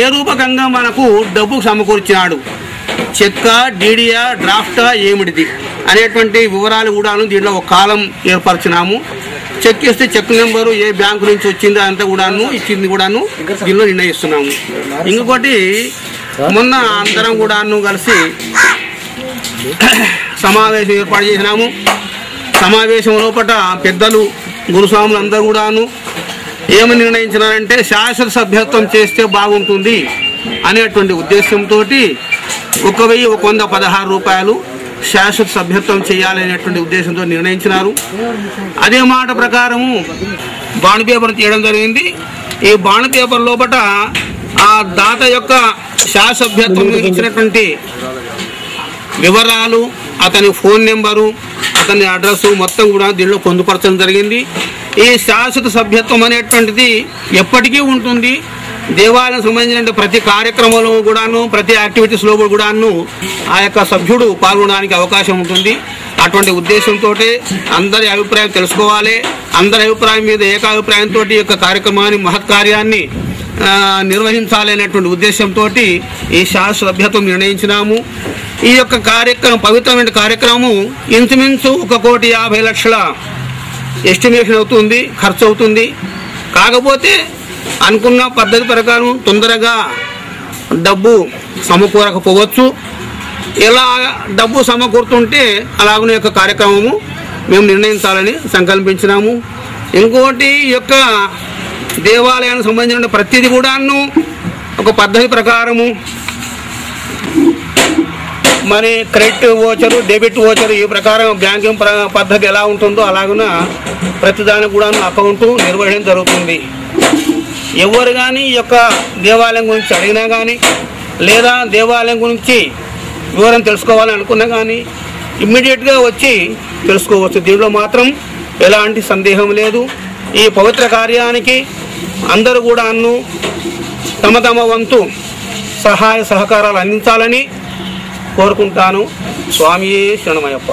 ఏ రూపకంగా మనకు డబ్బు సమకూర్చినాడు? చెక్క డీడియా డ్రాఫ్టా ఏమిటిది? అనేటువంటి వివరాలు కూడాను దీంట్లో ఒక కాలం ఏర్పరచినాము. చెక్ ఇస్తే చెక్ నెంబరు ఏ బ్యాంకు నుంచి వచ్చిందో అంతా కూడాను ఇచ్చింది కూడాను దీనిలో నిర్ణయిస్తున్నాము. ఇంకొకటి మొన్న అందరం కూడాను కలిసి సమావేశం ఏర్పాటు చేసినాము. సమావేశం లోపల పెద్దలు గురుస్వాములు అందరూ కూడాను ఏమి నిర్ణయించినారంటే శాశ్వత సభ్యత్వం చేస్తే బాగుంటుంది అనేటువంటి ఉద్దేశంతో ఒక వెయ్యి ఒక వంద పదహారు రూపాయలు శాశ్వత సభ్యత్వం చేయాలనేటువంటి ఉద్దేశంతో నిర్ణయించినారు. అదే మాట ప్రకారము బాండ్ పేపర్ తీయడం జరిగింది. ఈ బాండ్ పేపర్ లోపల ఆ దాత యొక్క శాసభ్యత్వం సభ్యత్వం ఇచ్చినటువంటి వివరాలు అతని ఫోన్ నెంబరు అతని అడ్రస్ మొత్తం కూడా దీనిలో పొందుపరచడం జరిగింది. ఈ శాశ్వత సభ్యత్వం అనేటువంటిది ఎప్పటికీ ఉంటుంది. దేవాలయం సంబంధించిన ప్రతి కార్యక్రమంలో కూడాను ప్రతి యాక్టివిటీస్లో కూడాను ఆ యొక్క సభ్యుడు పాల్గొనడానికి అవకాశం ఉంటుంది. అటువంటి ఉద్దేశంతో అందరి అభిప్రాయం తెలుసుకోవాలి. అందరి అభిప్రాయం మీద ఏకాభిప్రాయంతో ఈ యొక్క కార్యక్రమాన్ని మహత్కార్యాన్ని ఆ, నిర్వహించాలి అనేటువంటి ఉద్దేశంతో ఈ శాశ్వత సభ్యత్వం నిర్ణయించినాము. ఈ యొక్క కార్యక్రమం పవిత్రమైన కార్యక్రమం ఇంచుమించు ఒక కోటి యాభై లక్షల ఎస్టిమేషన్ అవుతుంది ఖర్చు అవుతుంది. కాకపోతే అనుకున్న పద్ధతి ప్రకారం తొందరగా డబ్బు సమకూరకపోవచ్చు. ఎలా డబ్బు సమకూరుతుంటే అలాగనే యొక్క కార్యక్రమము మేము నిర్ణయించాలని సంకల్పించినాము. ఇంకోటి ఈ యొక్క దేవాలయానికి సంబంధించిన ప్రతిదీ కూడాను ఒక పద్ధతి ప్రకారము మరి క్రెడిట్ ఓచరు డెబిట్ ఓచరు ఈ ప్రకారం బ్యాంకింగ్ పద్ధతి ఎలా ఉంటుందో అలాగున ప్రతిదానికి కూడా అకౌంట్ నిర్వహించడం జరుగుతుంది. ఎవరు కానీ ఈ యొక్క దేవాలయం గురించి అడిగినా కానీ లేదా దేవాలయం గురించి వివరం తెలుసుకోవాలని అనుకున్నా కానీ ఇమ్మీడియట్గా వచ్చి తెలుసుకోవచ్చు. దీనిలో మాత్రం ఎలాంటి సందేహం లేదు. ఈ పవిత్ర కార్యానికి అందరూ కూడా అన్ను తమ తమ వంతు సహాయ సహకారాలు అందించాలని కోరుకుంటాను. స్వామియే శరణమయ్యప్ప.